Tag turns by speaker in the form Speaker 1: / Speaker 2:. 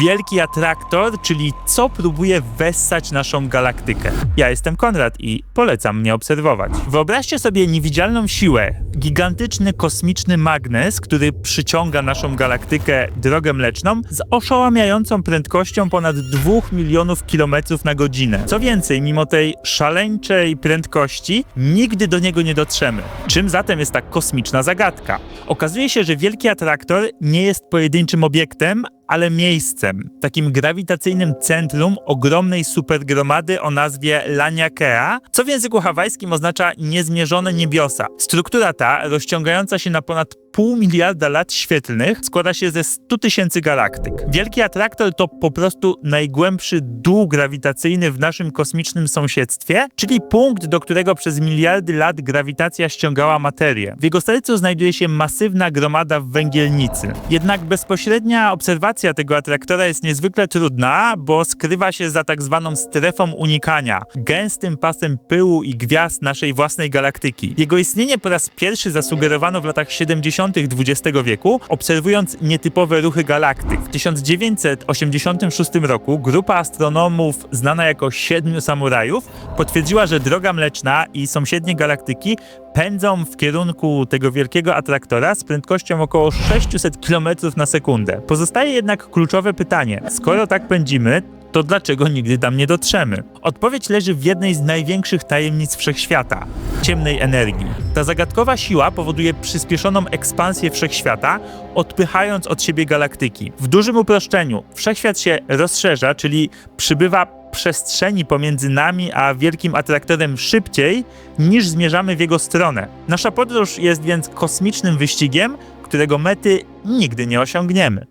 Speaker 1: Wielki atraktor, czyli co próbuje wessać naszą galaktykę. Ja jestem Konrad i polecam mnie obserwować. Wyobraźcie sobie niewidzialną siłę, gigantyczny kosmiczny magnes, który przyciąga naszą galaktykę drogę mleczną z oszałamiającą prędkością ponad 2 milionów kilometrów na godzinę. Co więcej, mimo tej szaleńczej prędkości, nigdy do niego nie dotrzemy. Czym zatem jest ta kosmiczna zagadka? Okazuje się, że wielki atraktor nie jest pojedynczym obiektem, ale miejscem, takim grawitacyjnym centrum ogromnej supergromady o nazwie Laniakea, co w języku hawajskim oznacza niezmierzone niebiosa. Struktura ta, rozciągająca się na ponad pół miliarda lat świetlnych, składa się ze 100 tysięcy galaktyk. Wielki atraktor to po prostu najgłębszy dół grawitacyjny w naszym kosmicznym sąsiedztwie, czyli punkt, do którego przez miliardy lat grawitacja ściągała materię. W jego sercu znajduje się masywna gromada węgielnicy. Jednak bezpośrednia obserwacja tego atraktora jest niezwykle trudna, bo skrywa się za tak zwaną strefą unikania, gęstym pasem pyłu i gwiazd naszej własnej galaktyki. Jego istnienie po raz pierwszy zasugerowano w latach 70. XX wieku, obserwując nietypowe ruchy galaktyk. W 1986 roku grupa astronomów znana jako Siedmiu Samurajów potwierdziła, że droga mleczna i sąsiednie galaktyki pędzą w kierunku tego wielkiego atraktora z prędkością około 600 km na sekundę. Pozostaje jednak kluczowe pytanie: skoro tak pędzimy, to dlaczego nigdy tam nie dotrzemy? Odpowiedź leży w jednej z największych tajemnic wszechświata ciemnej energii. Ta zagadkowa siła powoduje przyspieszoną ekspansję wszechświata, odpychając od siebie galaktyki. W dużym uproszczeniu, wszechświat się rozszerza, czyli przybywa przestrzeni pomiędzy nami a wielkim atraktorem szybciej niż zmierzamy w jego stronę. Nasza podróż jest więc kosmicznym wyścigiem, którego mety nigdy nie osiągniemy.